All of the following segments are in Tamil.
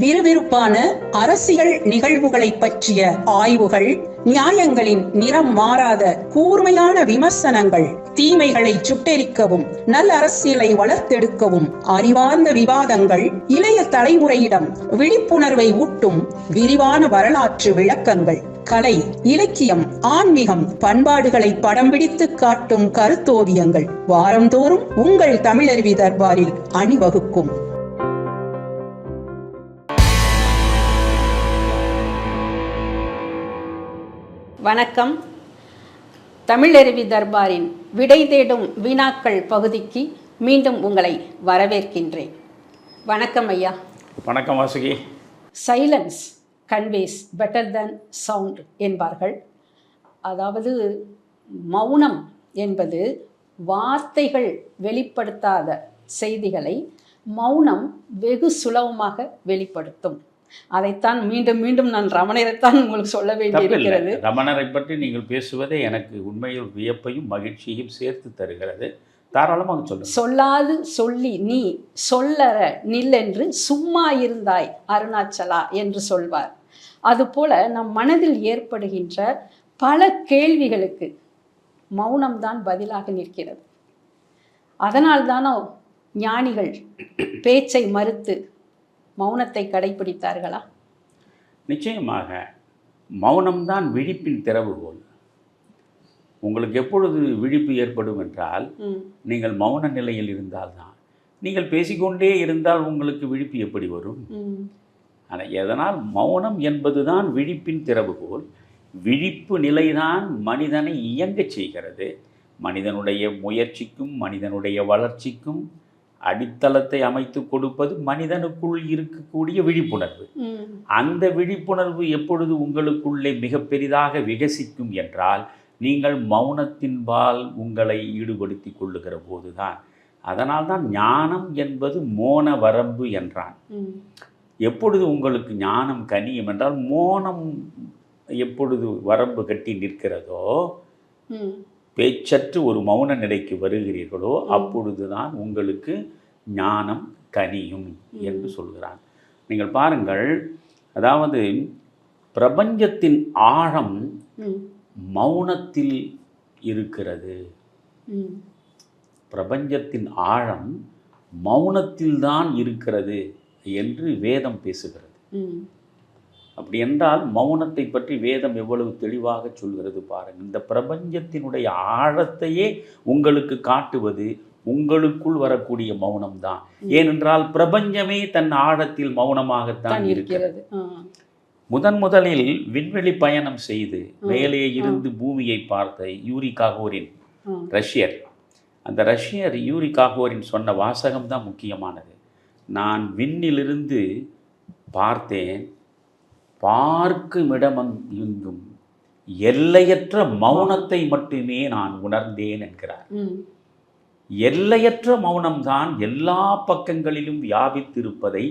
விறுவிறுப்பான அரசியல் நிகழ்வுகளை பற்றிய ஆய்வுகள் நியாயங்களின் நிறம் மாறாத கூர்மையான விமர்சனங்கள் தீமைகளை சுட்டெரிக்கவும் நல்ல அரசியலை வளர்த்தெடுக்கவும் அறிவார்ந்த விவாதங்கள் இளைய தலைமுறையிடம் விழிப்புணர்வை ஊட்டும் விரிவான வரலாற்று விளக்கங்கள். கலை இலக்கியம் ஆன்மீகம் பண்பாடுகளை படம் பிடித்து காட்டும் கருத்தோவியங்கள். வாரந்தோறும் உங்கள் தமிழருவி தர்பாரில் அணிவகுக்கும். வணக்கம். தமிழருவி தர்பாரின் விடை தேடும் வினாக்கள் பகுதிக்கு மீண்டும் உங்களை வரவேற்கின்றேன். வணக்கம் ஐயா. வணக்கம் Vasuki. Silence conveys better than sound என்பார்கள். அதாவது மௌனம் என்பது வார்த்தைகள் வெளிப்படுத்தாத செய்திகளை மௌனம் வெகு சுலபமாக வெளிப்படுத்தும். அதைத்தான் மீண்டும் மீண்டும் நான் ரமணரைத்தான் உங்களுக்கு சொல்ல வேண்டியிருக்கிறது ரமணரை பற்றி நீங்கள் பேசுவதே எனக்கு உண்மையில் வியப்பையும் மகிழ்ச்சியையும் சேர்த்து தருகிறது. தாராளமாக சொல்லுங்கள். சொல்லாது சொல்லி நீ சொல்லற நில்லென்று சும்மா இருந்தாய் அருணாச்சலா என்று சொல்வார். அதுபோல நம் மனதில் ஏற்படுகின்ற பல கேள்விகளுக்கு மௌனம்தான் பதிலாக நிற்கிறது. அதனால்தானோ ஞானிகள் பேச்சை மறுத்து மௌனத்தை கடைபிடித்தார்களா நிச்சயமாக மௌனம்தான் விழிப்பின் திறவுகோல். உங்களுக்கு எப்பொழுது விழிப்பு ஏற்படும் என்றால் நீங்கள் மௌன நிலையில் இருந்தால்தான். நீங்கள் பேசிக்கொண்டே இருந்தால் உங்களுக்கு விழிப்பு எப்படி வரும்? ஆனால் எதனால் மௌனம் என்பதுதான் விழிப்பின் திறவுகோல்? விழிப்பு நிலைதான் மனிதனை இயங்கச் செய்கிறது. மனிதனுடைய முயற்சிக்கும் மனிதனுடைய வளர்ச்சிக்கும் அடித்தளத்தை அமைத்து கொடுப்பது மனிதனுக்குள் இருக்கக்கூடிய விழிப்புணர்வு. அந்த விழிப்புணர்வு எப்பொழுது உங்களுக்குள்ளே மிக பெரிதாக விகசிக்கும் என்றால் நீங்கள் மௌனத்தின்பால் உங்களை ஈடுபடுத்தி கொள்ளுகிற போதுதான். அதனால்தான் ஞானம் என்பது மோன வரம்பு என்றான். எப்பொழுது உங்களுக்கு ஞானம் கனியும் என்றால் மோனம் எப்பொழுது வரம்பு கட்டி நிற்கிறதோ பேச்சற்று ஒரு மௌன நிலைக்கு வருகிறீர்களோ அப்பொழுதுதான் உங்களுக்கு ஞானம் கனியும் என்று சொல்கிறான் நீங்கள் பாருங்கள் அதாவது பிரபஞ்சத்தின் ஆழம் மௌனத்தில் இருக்கிறது. பிரபஞ்சத்தின் ஆழம் மௌனத்தில்தான் இருக்கிறது என்று வேதம் பேசுகிறது. அப்படி என்றால் மௌனத்தை பற்றி வேதம் எவ்வளவு தெளிவாக சொல்கிறது பாருங்கள். இந்த பிரபஞ்சத்தினுடைய ஆழத்தையே உங்களுக்கு காட்டுவது உங்களுக்குள் வரக்கூடிய மௌனம்தான். ஏனென்றால் பிரபஞ்சமே தன் ஆழத்தில் மௌனமாகத்தான் தான் இருக்கிறது. முதன் முதலில் விண்வெளி பயணம் செய்து மேலே இருந்து பூமியை பார்த்த யூரி காகோரின் ரஷ்யர். அந்த ரஷ்யர் யூரி காகோரின் சொன்ன வாசகம் தான் முக்கியமானது. நான் விண்ணிலிருந்து பார்த்தேன். பார்க்கும் இடமம் எங்கும் எல்லையற்ற மௌனத்தை மட்டுமே நான் உணர்ந்தேன் என்கிறார். எல்லையற்ற மௌனம்தான் எல்லா பக்கங்களிலும் வியாபித்திருப்பதை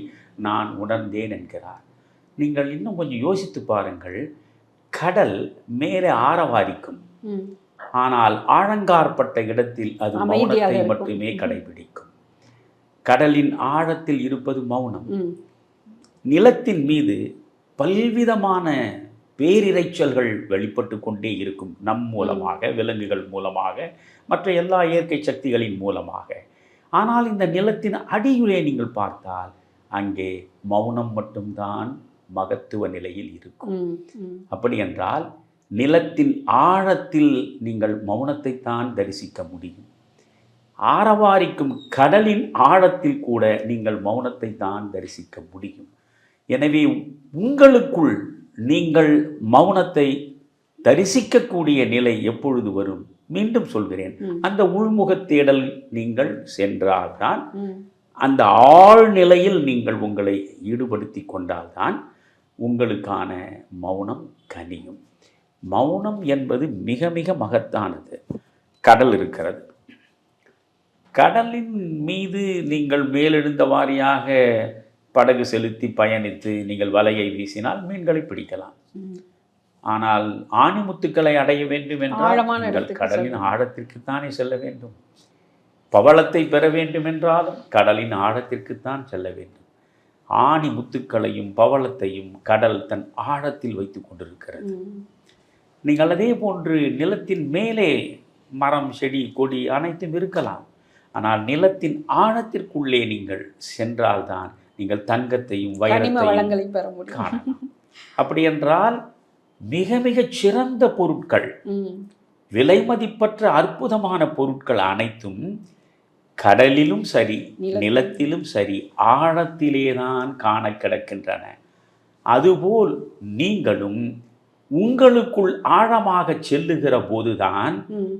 நான் உணர்ந்தேன் என்கிறார். நீங்கள் இன்னும் கொஞ்சம் யோசித்து பாருங்கள். கடல் மேலே ஆரவாரிக்கும். ஆனால் ஆழங்காற்பட்ட இடத்தில் அது மௌனத்தை. மட்டுமே கடைபிடிக்கும். கடலின் ஆழத்தில் இருப்பது மௌனம். நிலத்தின் மீது பல்விதமான பேரிரைச்சல்கள் வெளிப்பட்டு கொண்டே இருக்கும். நம் மூலமாக விலங்குகள் மூலமாக மற்ற எல்லா இயற்கை சக்திகளின் மூலமாக. ஆனால் இந்த நிலத்தின் அடியுலே நீங்கள் பார்த்தால் அங்கே மௌனம் மட்டும்தான் மகத்துவ நிலையில் இருக்கும். அப்படி என்றால் நிலத்தின் ஆழத்தில் நீங்கள் மௌனத்தைத்தான் தரிசிக்க முடியும். ஆரவாரிக்கும் கடலின் ஆழத்தில் கூட நீங்கள் மௌனத்தை தான் தரிசிக்க முடியும். எனவே உங்களுக்குள் நீங்கள் மௌனத்தை தரிசிக்கக்கூடிய நிலை எப்பொழுது வரும்? மீண்டும் சொல்கிறேன். அந்த உள்முகத் தேடல் நீங்கள் சென்றால்தான் அந்த ஆழ்நிலையில் நீங்கள் உங்களை ஈடுபடுத்தி கொண்டால்தான் உங்களுக்கான மௌனம் கனியும். மௌனம் என்பது மிக மிக மகத்தானது. கடல் இருக்கிறது. கடலின் மீது நீங்கள் மேலெழுந்த வாரியாக படகு செலுத்தி பயணித்து நீங்கள் வலையை வீசினால் மீன்களை பிடிக்கலாம். ஆனால் ஆணிமுத்துக்களை அடைய வேண்டும் என்றால் கடலின் ஆழத்திற்குத்தானே செல்ல வேண்டும். பவளத்தை பெற வேண்டும் என்றாலும் கடலின் ஆழத்திற்குத்தான் செல்ல வேண்டும். ஆணி முத்துக்களையும் பவளத்தையும் கடல் தன் ஆழத்தில் வைத்து கொண்டிருக்கிறது. நீங்கள் அதே போன்று நிலத்தின் மேலே மரம் செடி கொடி அனைத்தும் இருக்கலாம். ஆனால் நிலத்தின் ஆழத்திற்குள்ளே நீங்கள் சென்றால்தான் நீங்கள் தங்கத்தையும் வைரத்தையும் காணலாம் அப்படி என்றால் மிக மிகச் சிறந்த பொருட்கள். விலை மதிப்பற்ற அற்புதமான பொருட்கள் அனைத்தும் கடலிலும் சரி நிலத்தில். நிலத்திலும் சரி ஆழத்திலேதான் காண கிடக்கின்றன அதுபோல் நீங்களும் உங்களுக்குள் ஆழமாக செல்லுகிற போதுதான்.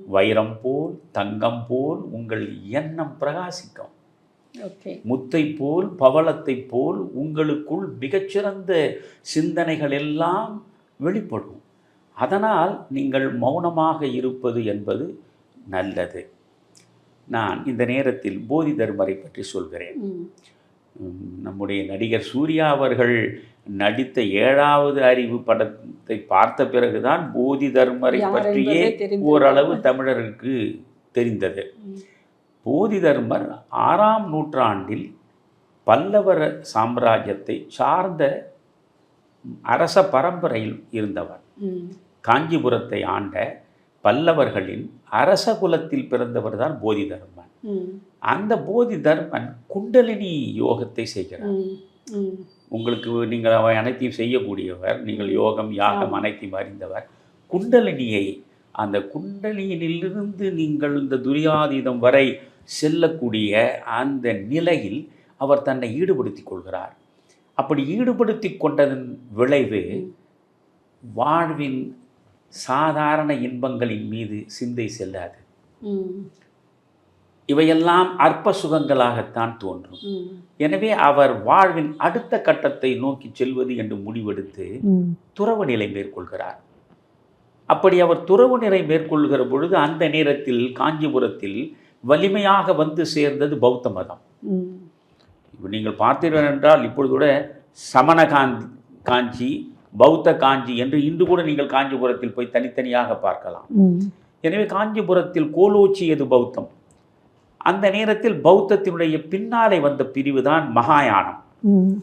வைரம் போல் தங்கம் போல் உங்கள் எண்ணம் பிரகாசிக்கும் முத்தை போல் பவளத்தை போல் உங்களுக்குள் மிகச்சிறந்த சிந்தனைகள் எல்லாம் வெளிப்படும். அதனால் நீங்கள் மௌனமாக இருப்பது என்பது நல்லது. நான் இந்த நேரத்தில் போதி தர்மரை பற்றி சொல்கிறேன். நம்முடைய நடிகர் சூர்யா அவர்கள் நடித்த ஏழாவது அறிவு படத்தை பார்த்த பிறகுதான் போதி தர்மரை பற்றியே. ஓரளவு தமிழருக்கு தெரிந்தது. ம். போதி தர்மர் ஆறாம் நூற்றாண்டில் பல்லவர சாம்ராஜ்யத்தை சார்ந்த அரச பரம்பரையில் இருந்தவர். காஞ்சிபுரத்தை ஆண்ட பல்லவர்களின் அரச குலத்தில் பிறந்தவர் தான் போதி தர்மன். அந்த போதி தர்மன் குண்டலினி யோகத்தை செய்கிறார். உங்களுக்கு நீங்கள் அவை அனைத்தையும் செய்யக்கூடியவர் நீங்கள் யோகம் யாகம் அனைத்தையும் அறிந்தவர் குண்டலினியை அந்த குண்டலினிலிருந்து நீங்கள் இந்த துரியாதீதம் வரை செல்லக்கூடிய அந்த நிலையில் அவர் தன்னை ஈடுபடுத்திக் கொள்கிறார் அப்படி ஈடுபடுத்தி கொண்டதன் விளைவு வாழ்வின் சாதாரண இன்பங்களின் மீது சிந்தை செல்லாது. இவையெல்லாம் அற்ப சுகங்களாகத்தான் தோன்றும். எனவே அவர் வாழ்வின் அடுத்த கட்டத்தை நோக்கி செல்வது என்று முடிவெடுத்து. துறவு நிலை மேற்கொள்கிறார் அப்படி அவர் துறவு நிலை மேற்கொள்கிற பொழுது அந்த நேரத்தில் காஞ்சிபுரத்தில் வலிமையாக வந்து சேர்ந்தது பௌத்த மதம். இப்போ நீங்கள் பார்த்தீர்கள் என்றால் இப்பொழுது கூட சமண காந்தி காஞ்சி பௌத்த காஞ்சி என்று இன்று கூட நீங்கள் காஞ்சிபுரத்தில் போய் தனித்தனியாக பார்க்கலாம். எனவே காஞ்சிபுரத்தில் கோலோச்சியது பௌத்தம் அந்த நேரத்தில் பௌத்தத்தினுடைய பின்னாலே வந்த பிரிவுதான் மகாயானம் ம்.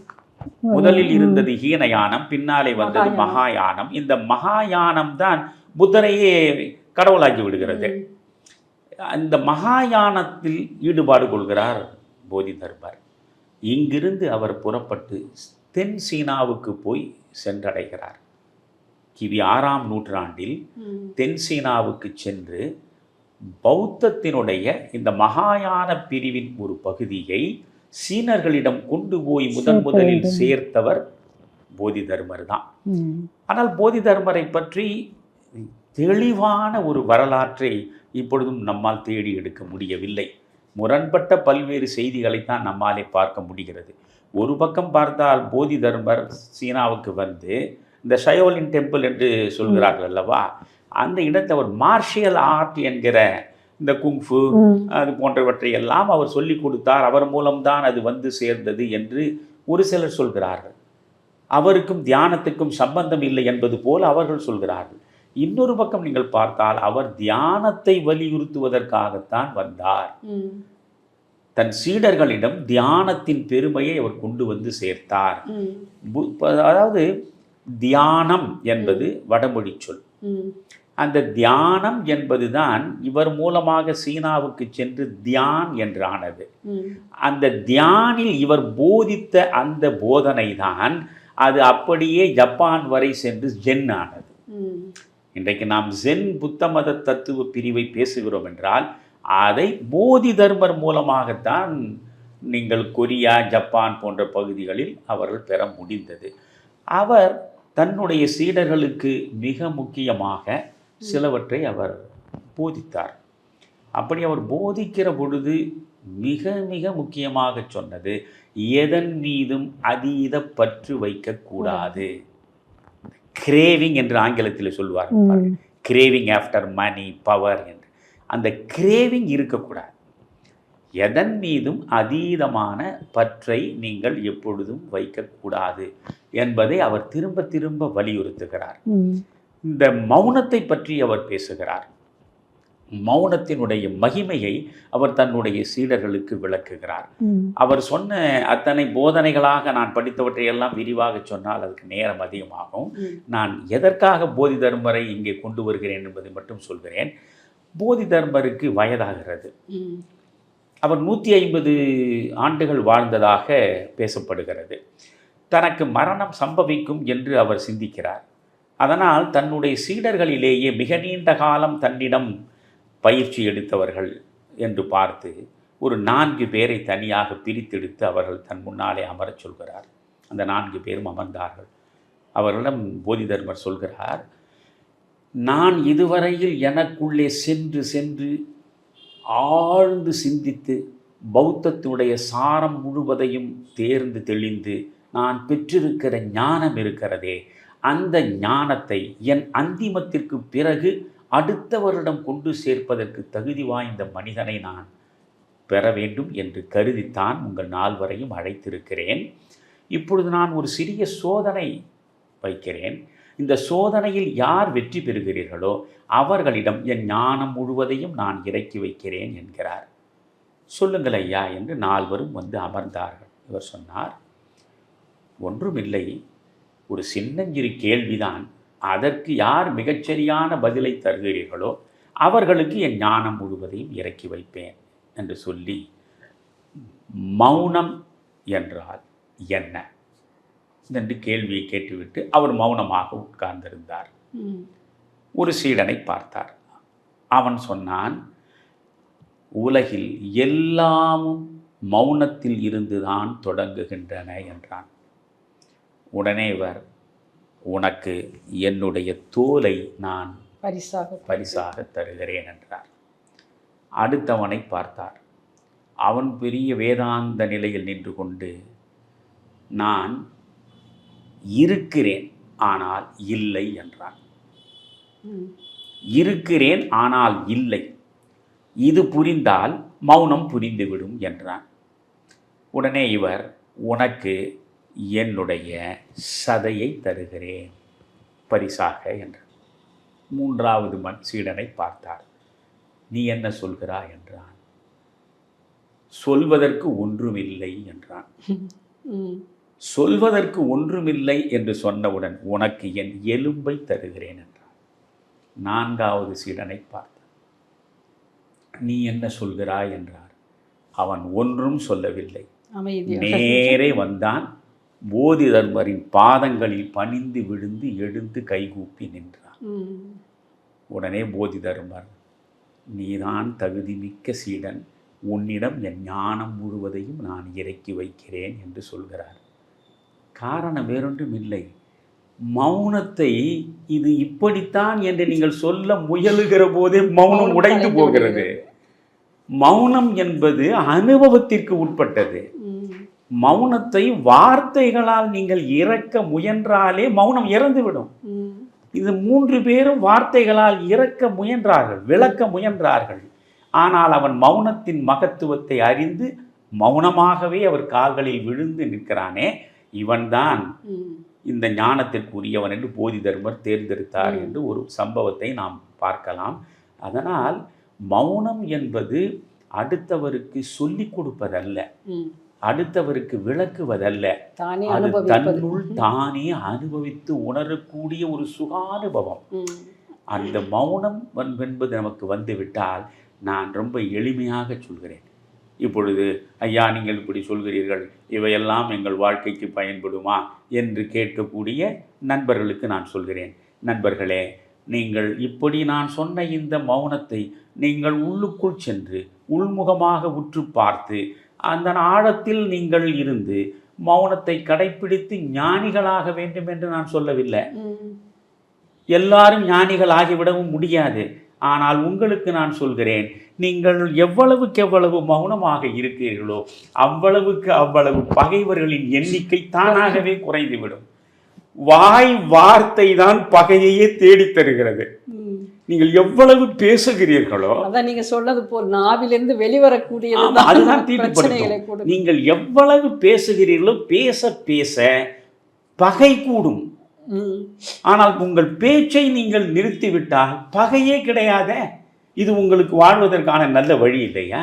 முதலில் இருந்தது ஹீனயானம் பின்னாலே வந்தது மகாயானம். மகாயானம் இந்த மகாயானம் தான் புத்தரையே கடவுளாக்கி விடுகிறது. அந்த மகாயானத்தில் ஈடுபாடு கொள்கிறார் போதி தர்மர் இங்கிருந்து அவர் புறப்பட்டு தென் சீனாவுக்கு போய் சென்றடைகிறார் கிவி ஆறாம் நூற்றாண்டில். தென் சீனாவுக்கு சென்று பௌத்தத்தினுடைய இந்த மகாயான பிரிவின் ஒரு பகுதியை சீனர்களிடம் கொண்டு போய் முதன் முதலில் சேர்த்தவர் போதி தர்மர் தான். ஆனால் போதி தர்மரை பற்றி தெளிவான ஒரு வரலாற்றை இப்பொழுதும் நம்மால் தேடி எடுக்க முடியவில்லை. முரண்பட்ட பல்வேறு செய்திகளைத்தான் நம்மாலே பார்க்க முடிகிறது. ஒரு பக்கம் பார்த்தால் போதி தர்மர் சீனாவுக்கு வந்து இந்த ஷயோலின் டெம்பிள் என்று சொல்கிறார்கள் அல்லவா? அந்த இடத்தை அவர் மார்ஷியல் ஆர்ட் என்கிற இந்த குங்ஃபு. அது போன்றவற்றை எல்லாம் அவர் சொல்லிக் கொடுத்தார். அவர் மூலம்தான் அது வந்து சேர்ந்தது என்று ஒரு சிலர் சொல்கிறார்கள். அவருக்கும் தியானத்துக்கும் சம்பந்தம் இல்லை என்பது போல் அவர்கள் சொல்கிறார்கள். இன்னொரு பக்கம் நீங்கள் பார்த்தால் அவர் தியானத்தை வலியுறுத்துவதற்காகத்தான் வந்தார். தன் சீடர்களிடம் தியானத்தின் பெருமையை அவர் கொண்டு வந்து சேர்த்தார் அதாவது தியானம் என்பது வடமொழி சொல். அந்த தியானம் என்பதுதான் இவர் மூலமாக சீனாவுக்கு சென்று தியான் என்று ஆனது ம். அந்த தியானில் இவர் போதித்த அந்த போதனை தான் அது அப்படியே ஜப்பான் வரை சென்று ஜென் ஆனது. இன்றைக்கு நாம் ஜென் புத்த மத தத்துவ பிரிவை பேசுகிறோம் என்றால் அதை போதி தர்மர் மூலமாகத்தான் நீங்கள் கொரியா ஜப்பான் போன்ற பகுதிகளில் அவர்கள் பெற முடிந்தது. அவர் தன்னுடைய சீடர்களுக்கு மிக முக்கியமாக சிலவற்றை அவர் போதித்தார். அப்படி அவர் போதிக்கிற பொழுது மிக மிக முக்கியமாக சொன்னது எதன் மீதும் அதீத பற்று வைக்கக்கூடாது. கிரேவிங் என்று ஆங்கிலத்தில் சொல்வார் கிரேவிங் ஆஃப்டர் மணி பவர் என்று. அந்த கிரேவிங் இருக்கக்கூடாது. எதன் மீதும் அதீதமான பற்றை நீங்கள் எப்பொழுதும் வைக்கக்கூடாது என்பதை அவர் திரும்ப திரும்ப வலியுறுத்துகிறார். இந்த மௌனத்தை பற்றி அவர் பேசுகிறார். மௌனத்தினுடைய மகிமையை அவர் தன்னுடைய சீடர்களுக்கு விளக்குகிறார். அவர் சொன்ன அத்தனை போதனைகளாக நான் படித்தவற்றை எல்லாம் விரிவாக சொன்னால் அதுக்கு நேரம் அதிகமாகும். நான் எதற்காக போதி தர்மரை இங்கே கொண்டு வருகிறேன் என்பதை மட்டும் சொல்கிறேன். போதி தர்மருக்கு வயதாகிறது. அவர் நூற்றி ஐம்பது ஆண்டுகள் வாழ்ந்ததாக பேசப்படுகிறது. தனக்கு மரணம் சம்பவிக்கும் என்று அவர் சிந்திக்கிறார். அதனால் தன்னுடைய சீடர்களிலேயே மிக நீண்ட காலம் தன்னிடம் பயிற்சி எடுத்தவர்கள் என்று பார்த்து ஒரு நான்கு பேரை தனியாக பிரித்தெடுத்து அவர்கள் தன் முன்னாலே அமரச் சொல்கிறார். அந்த நான்கு பேரும் அமர்ந்தார்கள். அவர்களிடம் போதி தர்மர் சொல்கிறார் நான் இதுவரையில் எனக்குள்ளே சென்று சென்று ஆழ்ந்து சிந்தித்து பௌத்தத்துடைய சாரம் முழுவதையும் தேர்ந்து தெளிந்து நான் பெற்றிருக்கிற ஞானம் இருக்கிறதே அந்த ஞானத்தை என் அந்திமத்திற்கு பிறகு அடுத்தவரிடம் கொண்டு சேர்ப்பதற்கு தகுதி வாய்ந்த மனிதனை நான் பெற வேண்டும் என்று கருதித்தான் உங்கள் நால்வரையும் அழைத்திருக்கிறேன். இப்பொழுது நான் ஒரு சிறிய சோதனை வைக்கிறேன். இந்த சோதனையில் யார் வெற்றி பெறுகிறீர்களோ அவர்களிடம் என் ஞானம் முழுவதையும் நான் இறக்கி வைக்கிறேன் என்கிறார். சொல்லுங்கள் ஐயா என்று நால்வரும் வந்து அமர்ந்தார்கள். இவர் சொன்னார் ஒன்றுமில்லை ஒரு சின்னஞ்சிறு கேள்விதான். அதற்கு யார் மிகச்சரியான பதிலை தருகிறீர்களோ அவர்களுக்கு என் ஞானம் முழுவதையும் இறக்கி வைப்பேன் என்று சொல்லி மௌனம் என்றால் என்ன? என்று கேள்வியை கேட்டுவிட்டு அவர் மௌனமாக உட்கார்ந்திருந்தார். ஒரு சீடனை பார்த்தார். அவன் சொன்னான் உலகில் எல்லாமும் மௌனத்தில் இருந்துதான் தொடங்குகின்றன என்றான். உடனே இவர் உனக்கு என்னுடைய தோலை நான் பரிசாக பரிசாக தருகிறேன் என்றார். அடுத்தவனை பார்த்தார். அவன் பெரிய வேதாந்த நிலையில் நின்று கொண்டு நான் இருக்கிறேன் ஆனால் இல்லை என்றான். இருக்கிறேன் ஆனால் இல்லை. இது புரிந்தால் மௌனம் புரிந்துவிடும் என்றான். உடனே இவர் உனக்கு என்னுடைய சதையை தருகிறேன். பரிசாக என்றார் மூன்றாவது மண் சீடனை பார்த்தார். நீ என்ன சொல்கிறாய் என்றான். சொல்வதற்கு ஒன்றுமில்லை என்றான். சொல்வதற்கு ஒன்றுமில்லை என்று சொன்னவுடன் உனக்கு என் எலும்பை தருகிறேன் என்றான். நான்காவது சீடனை பார்த்தான். நீ என்ன சொல்கிறாய் என்றார். அவன் ஒன்றும் சொல்லவில்லை. நேரே வந்தான். போதி தர்மரின் பாதங்களில் பணிந்து விழுந்து எழுந்து கைகூப்பி நின்றான். ம். உடனே போதி தர்மர் நீதான் தகுதிமிக்க சீடன். உன்னிடம் என் ஞானம் முழுவதையும் நான் இறக்கி வைக்கிறேன் என்று சொல்கிறார். காரணம் வேறொன்றும் இல்லை மௌனத்தை இது இப்படித்தான் என்று நீங்கள் சொல்ல முயலுகிற போதே மௌனம் உடைந்து போகிறது. மௌனம் என்பது அனுபவத்திற்கு உட்பட்டது. மௌனத்தை வார்த்தைகளால் நீங்கள் இறக்க முயன்றாலே மௌனம் இறந்துவிடும். இது மூன்று பேரும் வார்த்தைகளால் இறக்க முயன்றார்கள் விளக்க முயன்றார்கள் ஆனால் அவன் மௌனத்தின் மகத்துவத்தை அறிந்து மௌனமாகவே அவர் கால்களில் விழுந்து நிற்கிறானே இவன்தான். இந்த ஞானத்திற்குரியவன் என்று போதி தர்மர் தேர்ந்தெடுத்தார். என்று ஒரு சம்பவத்தை நாம் பார்க்கலாம் அதனால் மௌனம் என்பது அடுத்தவருக்கு சொல்லிக் கொடுப்பதல்ல. அடுத்தவருக்கு விளக்குவதல்ல. தானே அது தன்னுள் தானே அனுபவித்து உணரக்கூடிய ஒரு சுகானுபவம். அந்த மௌனம் என்பது நமக்கு வந்துவிட்டால் நான் ரொம்ப எளிமையாக சொல்கிறேன். இப்பொழுது ஐயா நீங்கள் இப்படி சொல்கிறீர்கள். இவையெல்லாம் எங்கள் வாழ்க்கைக்கு பயன்படுமா? என்று கேட்கக்கூடிய நண்பர்களுக்கு நான் சொல்கிறேன். நண்பர்களே நீங்கள் இப்படி நான் சொன்ன இந்த மௌனத்தை நீங்கள் உள்ளுக்குள் சென்று உள்முகமாக உற்று பார்த்து அந்த ஆழத்தில் நீங்கள் இருந்து மௌனத்தை கடைப்பிடித்து ஞானிகளாக வேண்டும் என்று நான் சொல்லவில்லை. எல்லாரும் ஞானிகள் ஆகிவிடவும் முடியாது ஆனால் உங்களுக்கு நான் சொல்கிறேன் நீங்கள் எவ்வளவுக்கு எவ்வளவு மௌனமாக இருக்கிறீர்களோ அவ்வளவுக்கு அவ்வளவு பகைவர்களின் எண்ணிக்கை தானாகவே குறைந்துவிடும் வாய் வார்த்தை தான் பகையையே தேடித் தருகிறது ம். நீங்கள் எவ்வளவு பேசுகிறீர்களோ அதான் நீங்க சொன்னது போல் நாவிலிருந்து வெளிவரக்கூடியது ஆமா, அதுதான் தீட்டுப்படுத்தும். நீங்கள் எவ்வளவு பேசுகிறீர்களோ பேச பேச பகை கூடும். ஆனால் உங்கள் பேச்சை நீங்கள் நிறுத்திவிட்டால் பகையே கிடையாதே. இது உங்களுக்கு வாழ்வதற்கான நல்ல வழி இல்லையா?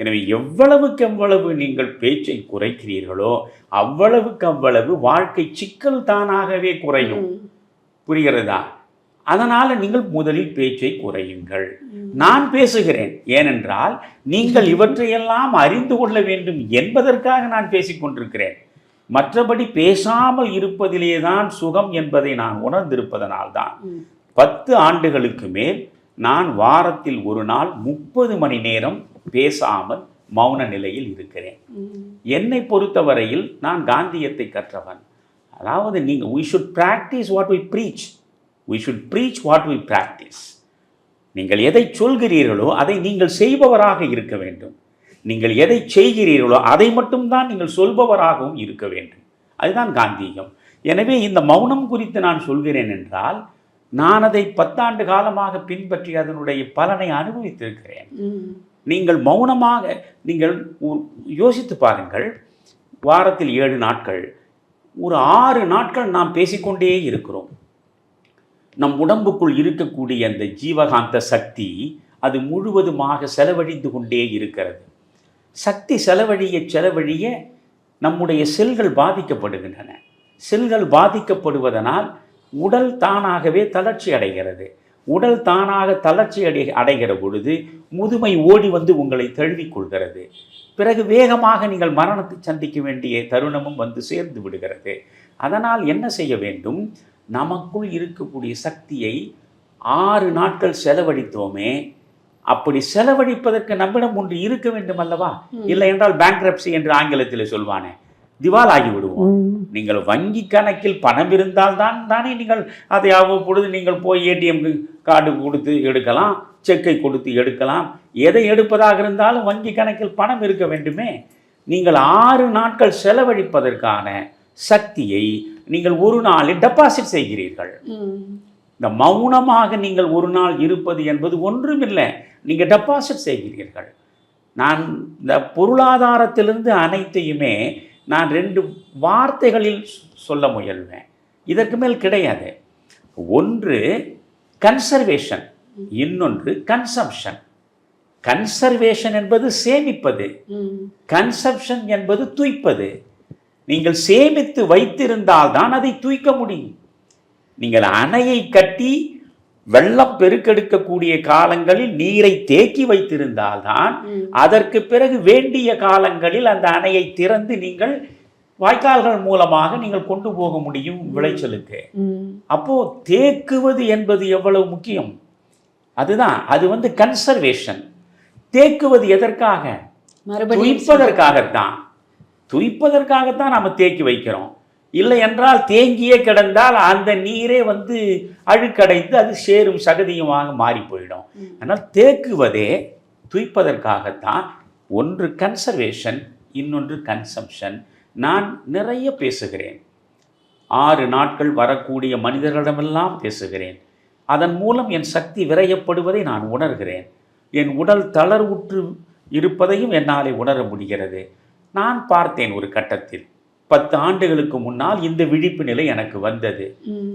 எனவே எவ்வளவுக்கு எவ்வளவு நீங்கள் பேச்சை குறைக்கிறீர்களோ அவ்வளவுக்கு அவ்வளவு வாழ்க்கை சிக்கல் தானாகவே குறையும். புரிகிறதா? அதனால் நீங்கள் முதலில் பேச்சை குறையுங்கள். நான் பேசுகிறேன். ஏனென்றால் நீங்கள் இவற்றையெல்லாம் அறிந்து கொள்ள வேண்டும் என்பதற்காக நான் பேசிக்கொண்டிருக்கிறேன் மற்றபடி பேசாமல் இருப்பதிலே தான் சுகம் என்பதை நான் உணர்ந்திருப்பதனால் தான். பத்து ஆண்டுகளுக்கு மேல் நான் வாரத்தில் ஒரு நாள் முப்பது மணி நேரம் பேசாமல் மௌன நிலையில் இருக்கிறேன். என்னை பொறுத்தவரையில் நான் காந்தியத்தை கற்றவன். அதாவது நீங்கள் we should practise what we preach we should preach what we practice. நீங்கள் எதை சொல்கிறீர்களோ அதை நீங்கள் செய்பவராக இருக்க வேண்டும். நீங்கள் எதை செய்கிறீர்களோ அதை மட்டும்தான் நீங்கள் சொல்பவராகவும் இருக்க வேண்டும். அதுதான் காந்தியம் எனவே இந்த மௌனம் குறித்து நான் சொல்கிறேன் என்றால் நான் அதை பத்தாண்டு காலமாக பின்பற்றி அதனுடைய பலனை அனுபவித்திருக்கிறேன். நீங்கள் மௌனமாக நீங்கள் யோசித்து பாருங்கள். வாரத்தில் ஏழு நாட்கள். ஒரு ஆறு நாட்கள் நாம் பேசிக்கொண்டே இருக்கிறோம். நம் உடம்புக்குள் இருக்கக்கூடிய அந்த ஜீவகாந்த சக்தி அது முழுவதுமாக செலவழிந்து கொண்டே இருக்கிறது. சக்தி செலவழிய செலவழிய நம்முடைய செல்கள் பாதிக்கப்படுகின்றன. செல்கள் பாதிக்கப்படுவதனால் உடல் தானாகவே தளர்ச்சி அடைகிறது. உடல் தானாக தளர்ச்சி அடை அடைகிற பொழுது முதுமை ஓடி வந்து உங்களை தழுவிக்கொள்கிறது பிறகு வேகமாக நீங்கள் மரணத்தை சந்திக்க வேண்டிய தருணமும் வந்து சேர்ந்து விடுகிறது. அதனால் என்ன செய்ய வேண்டும்? நமக்குள் இருக்கக்கூடிய சக்தியை ஆறு நாட்கள் செலவழித்தோமே அப்படி செலவழிப்பதற்கு நம்மிடம் ஒன்று இருக்க வேண்டும் அல்லவா இல்லை என்றால் பேங்க்ரப்சி என்று ஆங்கிலத்தில் சொல்வானே. திவால் ஆகி விடுவோம். ம். நீங்கள் வங்கி கணக்கில் பணம் இருந்தால் தான் தானே நீங்கள் அதை அவ்வப்பொழுது நீங்கள் போய் ஏடிஎம் கார்டு கொடுத்து எடுக்கலாம் செக்கை கொடுத்து எடுக்கலாம். எதை எடுப்பதாக இருந்தாலும் வங்கி கணக்கில் பணம் இருக்க வேண்டுமே. நீங்கள் ஆறு நாட்கள் செலவழிப்பதற்கான சக்தியை நீங்கள் ஒரு நாளில் டெபாசிட் செய்கிறீர்கள். இந்த மௌனமாக நீங்கள் ஒரு நாள் இருப்பது என்பது ஒன்றுமில்லை. நீங்கள் டெபாசிட் செய்கிறீர்கள். நான் இந்த பொருளாதாரத்திலிருந்து அனைத்தையுமே நான் ரெண்டு வார்த்தைகளில் சொல்ல முயல்வேன். இதற்கு மேல் கிடையாது. ஒன்று கன்சர்வேஷன் இன்னொன்று கன்சம்ஷன் கன்சர்வேஷன் என்பது சேமிப்பது. கன்சப்ஷன் என்பது தூய்ப்பது. நீங்கள் சேமித்து வைத்திருந்தால் தான் அதை தூய்க்க முடியும். நீங்கள் அணையை கட்டி வெள்ளம் பெருக்கெடுக்கக்கூடிய காலங்களில் நீரை தேக்கி வைத்திருந்தால்தான் ம். அதற்கு பிறகு வேண்டிய காலங்களில் அந்த அணையை திறந்து நீங்கள் வாய்க்கால்கள் மூலமாக நீங்கள் கொண்டு போக முடியும் விளைச்சலுக்கு. அப்போ தேக்குவது என்பது எவ்வளவு முக்கியம்? அதுதான் அது வந்து கன்சர்வேஷன் தேக்குவது எதற்காக? மறுபடியும் துய்ப்பதற்காகத்தான். துய்ப்பதற்காகத்தான் நாம தேக்கி வைக்கிறோம். இல்லை என்றால் தேங்கியே கிடந்தால் அந்த நீரே வந்து அழுக்கடைந்து அது சேரும் சகதியுமாக மாறி போயிடும் ம். ஆனால் தேக்குவதே துய்ப்பதற்காகத்தான் ஒன்று கன்சர்வேஷன் இன்னொன்று கன்சம்ஷன் நான் நிறைய பேசுகிறேன். ஆறு நாட்கள் வரக்கூடிய மனிதர்களிடமெல்லாம் பேசுகிறேன். அதன் மூலம் என் சக்தி விரையப்படுவதை நான் உணர்கிறேன். என் உடல் தளர்வுற்று இருப்பதையும் என்னாலே உணர முடிகிறது. நான் பார்த்தேன் ஒரு கட்டத்தில். பத்து ஆண்டுகளுக்கு முன்னால் இந்த விழிப்பு நிலை எனக்கு வந்தது.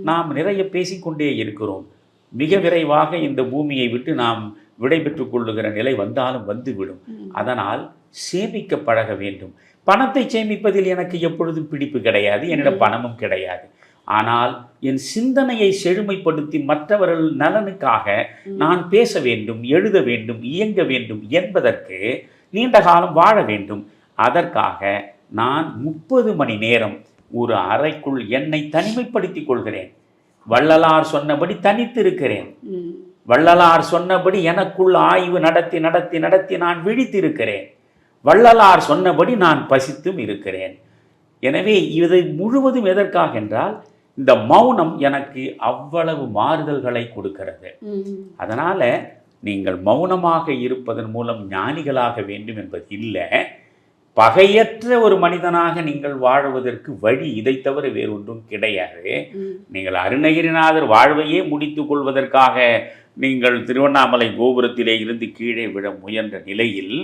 நாம் நிறைய பேசிக்கொண்டே இருக்கிறோம். மிக விரைவாக இந்த பூமியை விட்டு நாம் விடைபெற்றுக் கொள்ளுகிற நிலை வந்தாலும் வந்துவிடும். அதனால் சேமிக்க பழக வேண்டும். பணத்தை சேமிப்பதில் எனக்கு எப்பொழுதும் பிடிப்பு கிடையாது. என்னிடம் பணமும் கிடையாது. ஆனால் என் சிந்தனையை செழுமைப்படுத்தி மற்றவர்கள் நலனுக்காக நான் பேச வேண்டும் எழுத வேண்டும் இயங்க வேண்டும் என்பதற்கு நீண்ட காலம் வாழ வேண்டும். அதற்காக நான் முப்பது மணி நேரம் ஒரு அறைக்குள் என்னை தனிமைப்படுத்திக் கொள்கிறேன். வள்ளலார் சொன்னபடி தனித்திருக்கிறேன். வள்ளலார் சொன்னபடி எனக்குள் ஆய்வு நடத்தி நடத்தி நடத்தி நான் விழித்திருக்கிறேன். வள்ளலார் சொன்னபடி நான் பசித்தும் இருக்கிறேன். எனவே இதை முழுவதும் எதற்காக என்றால் இந்த மௌனம் எனக்கு அவ்வளவு மாறுதல்களை கொடுக்கிறது. அதனால நீங்கள் மௌனமாக இருப்பதன் மூலம் ஞானிகளாக வேண்டும் என்பது இல்லை. பகையற்ற ஒரு மனிதனாக நீங்கள் வாழுவதற்கு வழி இதை தவிர வேறொன்றும் கிடையாது. நீங்கள் அருணகிரிநாதர் வாழ்வையே முடித்துக் கொள்வதற்காக நீங்கள் திருவண்ணாமலை கோபுரத்திலே இருந்து கீழே விழ முயன்ற நிலையில்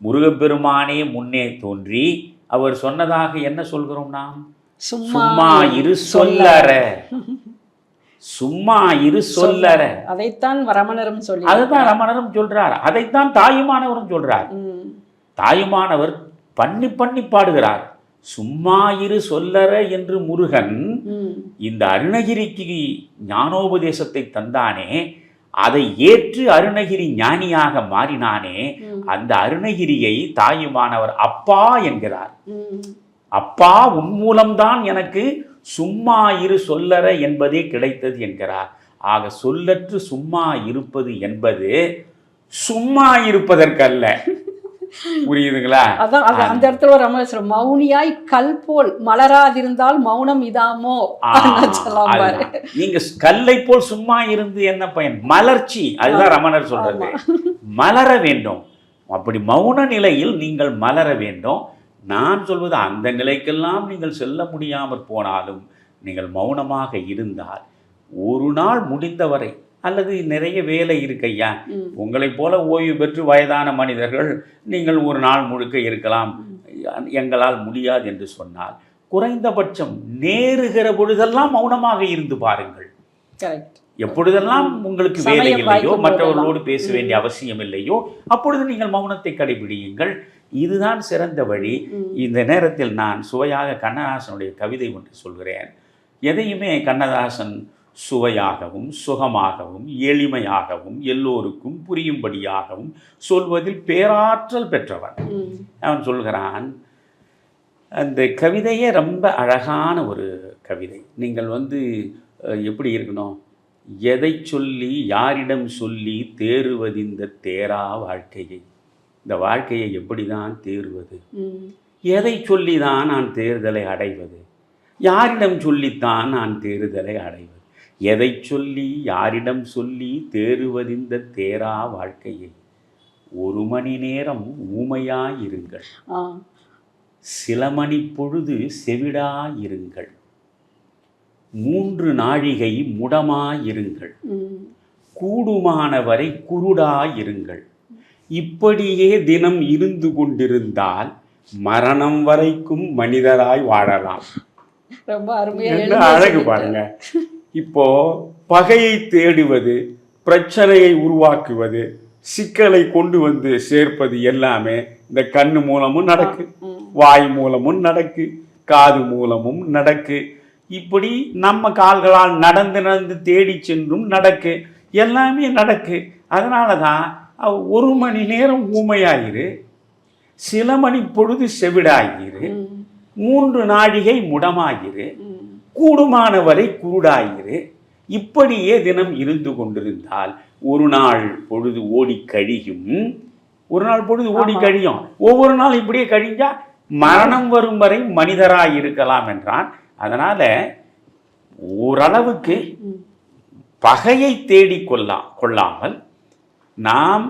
முருகப்பெருமானே முன்னே தோன்றி அவர் சொன்னதாக என்ன சொல்கிறோம் நாம்? சும்மா இரு சொல்லற. சும்மா இரு சொல்லற. அதைத்தான் ரமணரும் சொல்லி அதுதான் ரமணரும் சொல்றார். அதைத்தான் தாயுமானவரும் சொல்றார். தாயுமானவர் பண்ணி பண்ணி பாடுகிறார். சும்மா இரு சொல்லற என்று முருகன் இந்த அருணகிரிக்கு ஞானோபதேசத்தை தந்தானே அதை ஏற்று அருணகிரி ஞானியாக மாறினானே அந்த அருணகிரியை தாயுமானவர் அப்பா என்கிறார். அப்பா உன் மூலம்தான் எனக்கு சும்மா இரு சொல்லற என்பதே கிடைத்தது என்கிறார். ஆக சொல்லற்று சும்மா இருப்பது என்பது சும்மா இருப்பதற்கல்ல. புரியுதுங்களா? அதான் அது அந்த இடத்துல ஒரு சொல்ற மௌனியாய் கல் போல் மலராதிருந்தால் மௌனம் இதாமோ. நீங்க கல்லை போல் சும்மா இருந்து என்ன பயன்? மலர்ச்சி. அதுதான் ரமணர் சொல்றது. மலர வேண்டும். அப்படி மௌன நிலையில் நீங்கள் மலர வேண்டும். நான் சொல்வது அந்த நிலைக்கெல்லாம் நீங்கள் செல்ல முடியாமற் போனாலும் நீங்கள் மௌனமாக இருந்தால் ஒரு நாள் முடிந்தவரை அல்லது நிறைய வேலை இருக்கையா? உங்களைப் போல ஓய்வு பெற்று வயதான மனிதர்கள் நீங்கள் ஒரு நாள் முழுக்க இருக்கலாம். எங்களால் முடியாது என்று சொன்னால் குறைந்தபட்சம் நேருகிற பொழுதெல்லாம் மௌனமாக இருந்து பாருங்கள். எப்பொழுதெல்லாம் உங்களுக்கு வேலை இல்லையோ மற்றவர்களோடு. பேச வேண்டிய அவசியம் இல்லையோ அப்பொழுது நீங்கள் மௌனத்தை கடைபிடியுங்கள். இதுதான் சிறந்த வழி. இந்த நேரத்தில் நான் சுவையாக கண்ணதாசனுடைய கவிதை ஒன்று சொல்கிறேன். எதையுமே கண்ணதாசன் சுவையாகவும் சுகமாகவும் எளிமையாகவும் எல்லோருக்கும் புரியும்படியாகவும் சொல்வதில் பேராற்றல் பெற்றவன் ம், அவன் சொல்கிறான் அந்த கவிதையே ரொம்ப அழகான ஒரு கவிதை. நீங்கள் வந்து எப்படி இருக்கணும்? எதை சொல்லி யாரிடம் சொல்லி தேறுவதிந்த தேரா வாழ்க்கையை? இந்த வாழ்க்கையை எப்படி தான் தேறுவது? ம், எதை சொல்லி தான் நான் தேர்தலை அடைவது? யாரிடம் சொல்லித்தான் நான் தேறுதலை அடைவது? எதை சொல்லி யாரிடம் சொல்லி தேறுவதிந்த தேரா வாழ்க்கையை? ஒரு மணி நேரம் ஊமையாயிருங்கள். சில மணி பொழுது செவிடாயிருங்கள். மூன்று நாழிகை முடமாயிருங்கள். கூடுமானவரை குருடாயிருங்கள். இப்படியே தினம் இருந்து கொண்டிருந்தால் மரணம் வரைக்கும் மனிதராய் வாழலாம். ரொம்ப அருமையா என்ன எழுதி அழகு. பாருங்க. இப்போ பகையை தேடுவது பிரச்சனையை உருவாக்குவது சிக்கலை கொண்டு வந்து சேர்ப்பது எல்லாமே இந்த கண்ணு மூலமும் நடக்கு வாய் மூலமும் நடக்கு காது மூலமும் நடக்கு. இப்படி நம்ம கால்களால் நடந்து நடந்து தேடி சென்றும் நடக்கு. எல்லாமே நடக்கு. அதனால தான் ஒரு மணி நேரம் ஊமையாயிரு சில மணி பொழுது செவிடாயிரு ம், மூன்று நாழிகை முடமாயிரு ம். கூடுமானவரை குருடாயிரு இப்படியே தினம் இருந்து கொண்டிருந்தால் ஒரு நாள் பொழுது ஓடி கழியும் ஒரு நாள் பொழுது ஓடி. கழியும் ஒவ்வொரு நாள் இப்படியே கழிஞ்சா மரணம் வரும் வரை மனிதராய் இருக்கலாம் என்றான் அதனால ஓரளவுக்கு. பகையை தேடி கொள்ளா கொள்ளாமல் நாம்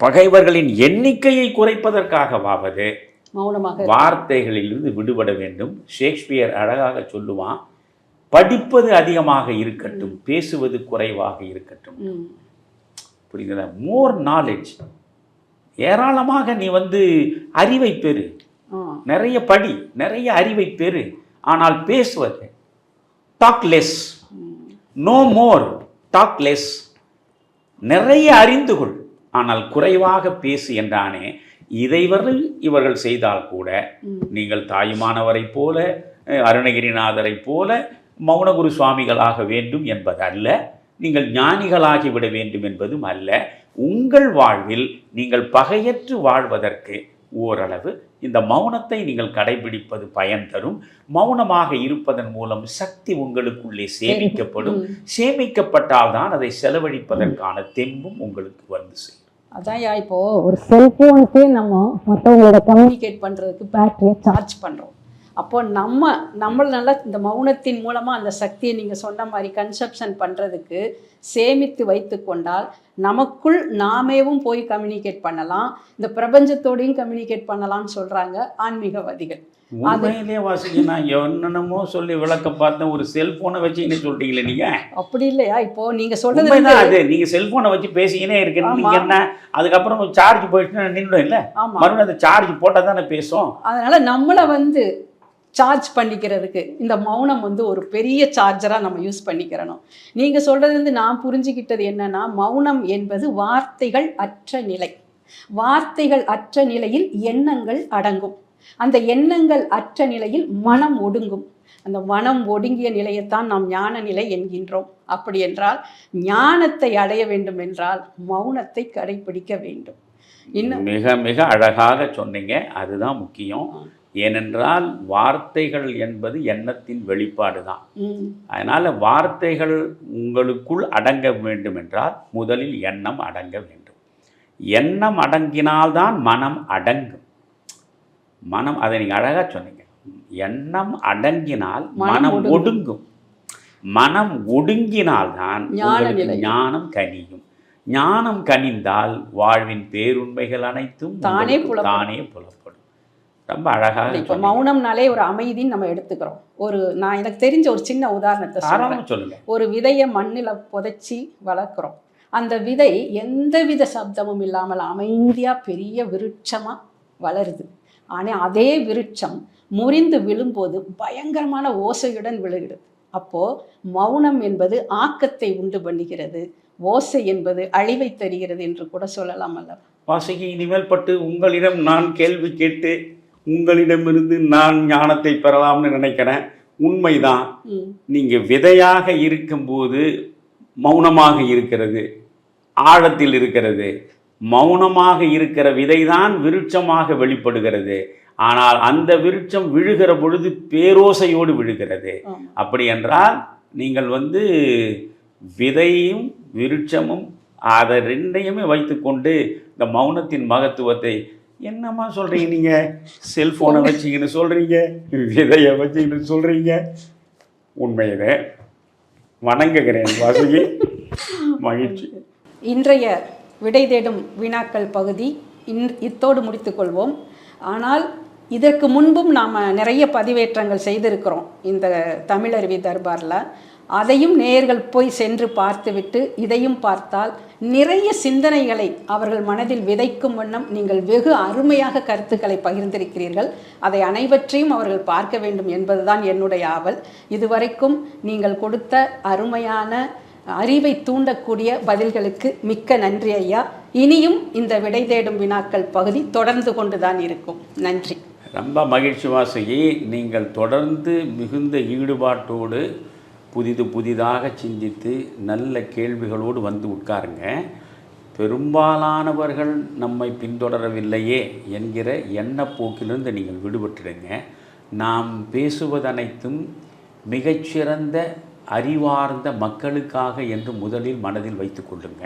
பகைவர்களின் எண்ணிக்கையை குறைப்பதற்காகவாவது மௌனமாக வார்த்தைகளிலிருந்து விடுபட வேண்டும். ஷேக்ஸ்பியர் அழகாக சொல்லுவான் படிப்பது அதிகமாக இருக்கட்டும் பேசுவது குறைவாக இருக்கட்டும். ம், புரியுதுங்களா? மோர் நாலேஜ் ஏராளமாக நீ வந்து அறிவை பெறு. நிறைய படி நிறைய அறிவை பெறு. ஆனால் பேசுவது talk less know more talk less நிறைய அறிந்து கொள். ஆனால் குறைவாக பேசு என்றானே இதைவரை இவர்கள் செய்தால் கூட. நீங்கள் தாயுமானவரைப் போல அருணகிரிநாதரைப் போல மௌனகுரு சுவாமிகளாக வேண்டும் என்பதல்ல நீங்கள் ஞானிகளாகி விட வேண்டும் என்பதும் அல்ல. உங்கள் வாழ்வில் நீங்கள் பகையற்று வாழ்வதற்கு ஓரளவு இந்த மௌனத்தை நீங்கள் கடைபிடிப்பது பயன் தரும். மௌனமாக இருப்பதன் மூலம் சக்தி உங்களுக்குள்ளே சேமிக்கப்படும். சேமிக்கப்பட்டால் தான் அதை செலவழிப்பதற்கான தெம்பும் உங்களுக்கு வந்து சேரும். அதான்யா இப்போது ஒரு செல்ஃபோனுக்கே நம்ம மற்றவங்களோட கம்யூனிகேட் பண்ணுறதுக்கு பேட்டரியை சார்ஜ் பண்ணுறோம் அப்போ நம்ம நம்மள நல்லா இந்த மௌனத்தின் மூலமாக அந்த சக்தியை நீங்கள் சொன்ன மாதிரி கன்செப்ஷன் பண்ணுறதுக்கு சேமித்து வைத்து கொண்டால் நமக்குள் நாமேவும் போய் கம்யூனிகேட் பண்ணலாம். இந்த பிரபஞ்சத்தோடையும் கம்யூனிகேட் பண்ணலாம்னு சொல்கிறாங்க ஆன்மீகவாதிகள். உண்மையிலே வாசிங்க நான் என்னென்னமோ சொல்லி விளக்க பார்த்தேன். ஒரு செல்போனை வச்சு என்ன சொல்றீங்களே நீங்க? அப்படி இல்லையா? இப்போ நீங்க சொல்றது வந்து- அது. நீங்க செல்போனை வச்சு பேசிக்கினே இருக்கீங்க ஆமா. நீங்க என்ன? அதுக்கப்புறம் சார்ஜ் போயிட்டுனா நின்றுடும் இல்ல? மறுபடியும் அந்த சார்ஜ் போட்டால் தானே பேசும். அதனால நம்மள வந்து சார்ஜ் பண்ணிக்கிறதுக்கு இந்த மௌனம் வந்து ஒரு பெரிய சார்ஜராக நம்ம யூஸ் பண்ணிக்கிறணும். நீங்கள் சொல்கிறது வந்து நான் புரிஞ்சுக்கிட்டது என்னன்னா மௌனம் என்பது வார்த்தைகள் அற்ற நிலை. வார்த்தைகள் அற்ற நிலையில் எண்ணங்கள் அடங்கும். அந்த எண்ணங்கள் அற்ற நிலையில் மனம் ஒடுங்கும். அந்த மனம் ஒடுங்கிய நிலையைத்தான் நாம் ஞான நிலை என்கின்றோம். அப்படி என்றால் ஞானத்தை அடைய வேண்டும் என்றால் மௌனத்தை கடைபிடிக்க வேண்டும். இன்னும் மிக மிக அழகாக சொன்னீங்க. அதுதான் முக்கியம். ஏனென்றால் வார்த்தைகள் என்பது எண்ணத்தின் வெளிப்பாடு தான். அதனால் வார்த்தைகள் உங்களுக்குள் அடங்க வேண்டும் என்றால் முதலில் எண்ணம் அடங்க வேண்டும். எண்ணம் அடங்கினால்தான் மனம் அடங்கும். மனம் அதை நீங்கள் அழகாக சொன்னீங்க. எண்ணம் அடங்கினால் மனம் ஒடுங்கும். மனம் ஒடுங்கினால்தான் உங்களுக்கு. ஞானம் கனியும். ஞானம் கனிந்தால் வாழ்வின் பேருண்மைகள் அனைத்தும் தானே. தானே புலப்படும். ரொம்ப அழகாக இப்போ. மௌனம்னாலே ஒரு அமைதின்னு நம்ம எடுத்துக்கிறோம். ஒரு நான் எனக்கு தெரிஞ்ச ஒரு சின்ன உதாரணத்தை சொல்லுங்க. ஒரு விதையை மண்ணில் புதைச்சி வளர்க்குறோம். அந்த விதை எந்தவித சப்தமும் இல்லாமல் அமைதியாக பெரிய விருட்சமாக வளருது. ஆனால் அதே விருட்சம் முறிந்து விழும்போது பயங்கரமான ஓசையுடன் விழுகிறது. அப்போது மௌனம் என்பது ஆக்கத்தை உண்டு பண்ணுகிறது. ஓசை என்பது அழிவை தருகிறது என்று கூட சொல்லலாம் அல்லவா? வாசுகி இனிமேல் பட்டு உங்களிடம் நான் கேள்வி கேட்டு உங்களிடமிருந்து நான் ஞானத்தை பெறலாம்னு நினைக்கிறேன். உண்மைதான். நீங்கள் விதையாக இருக்கும்போது மௌனமாக இருக்கிறது ஆழத்தில் இருக்கிறது. மௌனமாக இருக்கிற விதைதான் விருட்சமாக வெளிப்படுகிறது. ஆனால் அந்த விருட்சம் விழுகிற பொழுது பேரோசையோடு விழுகிறது. அப்படி என்றால் நீங்கள் வந்து விதையும் விருட்சமும் அதை ரெண்டையுமே வைத்துக்கொண்டு இந்த மௌனத்தின் மகத்துவத்தை என்னம்மா சொல்கிறீங்க நீங்கள் செல்ஃபோனை வச்சுக்கின்னு சொல்கிறீங்க விதையை வச்சுக்கின்னு சொல்கிறீங்க உண்மையிலே வணங்குகிறேன் வாசுகி. மகிழ்ச்சி. இன்றைய விடை தேடும் வினாக்கள் பகுதி இன் இத்தோடு முடித்துக்கொள்வோம். ஆனால் இதற்கு முன்பும் நாம் நிறைய பதிவேற்றங்கள் செய்திருக்கிறோம் இந்த தமிழருவி தர்பாரில். அதையும் நேயர்கள் போய் சென்று பார்த்துவிட்டு இதையும் பார்த்தால் நிறைய சிந்தனைகளை அவர்கள் மனதில் விதைக்கும் வண்ணம் நீங்கள் வெகு அருமையாக கருத்துக்களை பகிர்ந்திருக்கிறீர்கள். அதை அனைவற்றையும் அவர்கள் பார்க்க வேண்டும் என்பதுதான் என்னுடைய ஆவல். இதுவரைக்கும் நீங்கள் கொடுத்த அருமையான அறிவை தூண்டக்கூடிய பதில்களுக்கு மிக்க நன்றி ஐயா. இனியும் இந்த விடை தேடும் வினாக்கள் பகுதி தொடர்ந்து கொண்டுதான் இருக்கும். நன்றி. ரொம்ப மகிழ்ச்சி வாசகி. நீங்கள் தொடர்ந்து மிகுந்த ஈடுபாட்டோடு புதிது புதிதாக சிந்தித்து நல்ல கேள்விகளோடு வந்து உட்காருங்க. பெரும்பாலானவர்கள் நம்மை பின்தொடரவில்லையே என்கிற எண்ணப்போக்கிலிருந்து நீங்கள் விடுபட்டுடுங்க. நாம் பேசுவதனைத்தும் மிகச்சிறந்த அறிவார்ந்த மக்களுக்காக என்று முதலில் மனதில் வைத்துக்கொள்ளுங்க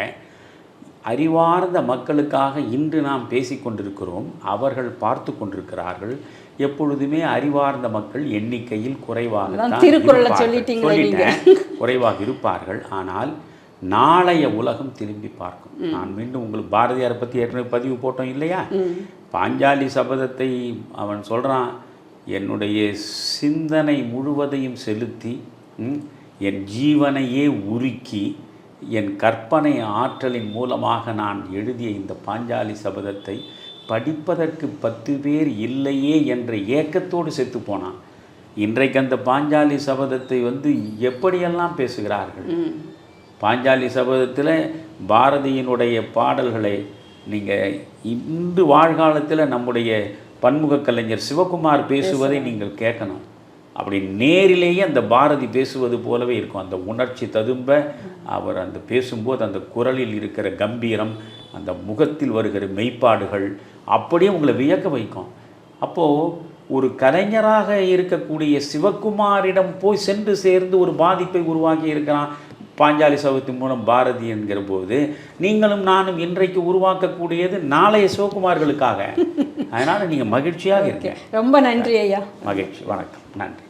அறிவார்ந்த மக்களுக்காக இன்று நாம் பேசிக்கொண்டிருக்கிறோம் அவர்கள் பார்த்து கொண்டிருக்கிறார்கள். எப்பொழுதுமே அறிவார்ந்த மக்கள் எண்ணிக்கையில் குறைவாக. குறைவாக இருப்பார்கள். ஆனால் நாளைய உலகம் திரும்பி பார்க்கும். நான் மீண்டும் உங்களுக்கு பாரதியாரை பற்றி ஏற்கனவே பதிவு போட்டோம் இல்லையா? பாஞ்சாலி சபதத்தை அவன் சொல்கிறான் என்னுடைய சிந்தனை முழுவதையும் செலுத்தி என் ஜீவனையே உருக்கி என் கற்பனை ஆற்றலின் மூலமாக நான் எழுதிய இந்த பாஞ்சாலி சபதத்தை படிப்பதற்கு பத்து பேர் இல்லையே என்ற ஏக்கத்தோடு செத்து போனான். இன்றைக்கு அந்த பாஞ்சாலி சபதத்தை வந்து எப்படியெல்லாம் பேசுகிறார்கள். பாஞ்சாலி சபதத்தில் பாரதியினுடைய பாடல்களை நீங்கள் இன்று வாழ்காலத்தில் நம்முடைய பன்முக கலைஞர் சிவகுமார் பேசுவதை நீங்கள் கேட்கணும். அப்படி நேரிலேயே அந்த பாரதி பேசுவது போலவே இருக்கும். அந்த உணர்ச்சி ததும்ப அவர் அந்த பேசும்போது அந்த குரலில் இருக்கிற கம்பீரம் அந்த முகத்தில் வருகிற மெய்ப்பாடுகள் அப்படியே உங்களை வியக்க வைக்கும். அப்போது ஒரு கலைஞராக இருக்கக்கூடிய சிவகுமாரிடம் போய் சென்று சேர்ந்து ஒரு பாதிப்பை உருவாக்கி இருக்கிறான் பாஞ்சாலி சபத்தின் மூலம் பாரதி என்கிற போது நீங்களும் நானும் இன்றைக்கு உருவாக்கக்கூடியது நாளைய சிவகுமார்களுக்காக. அதனால் நீங்கள் மகிழ்ச்சியாக இருங்க. ரொம்ப நன்றி ஐயா. மகிழ்ச்சி. வணக்கம். நன்றி